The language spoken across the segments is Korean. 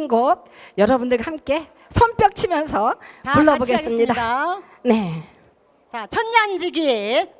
느낀 곡 여러분들과 함께 손뼉 치면서 다 불러보겠습니다. 네. 자, 천년지기.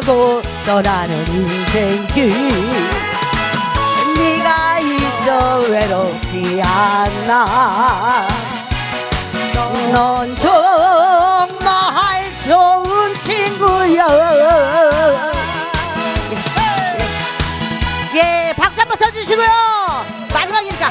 타고 떠나는 인생길 네가 있어 외롭지 않아 넌 정말 좋은 친구야. 예, 박수 한번 쳐주시고요. 마지막이니까.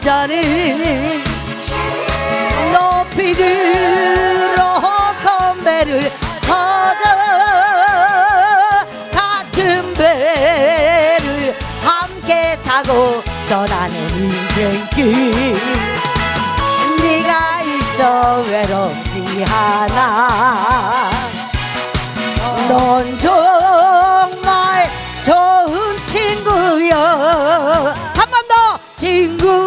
잔을 높이 들어 건배를 하자. 같은 배를 함께 타고 떠나는 인생길. 네가 있어 외롭지 않아. 넌 정말 좋은 친구야 한번 더 친구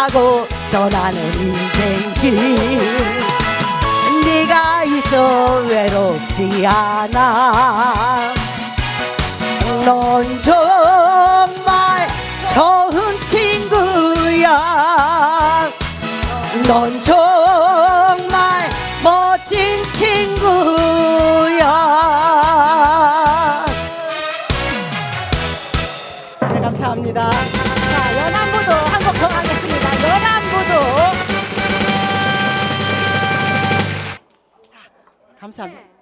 타고 떠나는 인생길. 네가 있어 외롭지 않아. 넌 정말 좋은 친구야. 넌 정말 멋진 친구야. 네, 감사합니다. 감사합니다.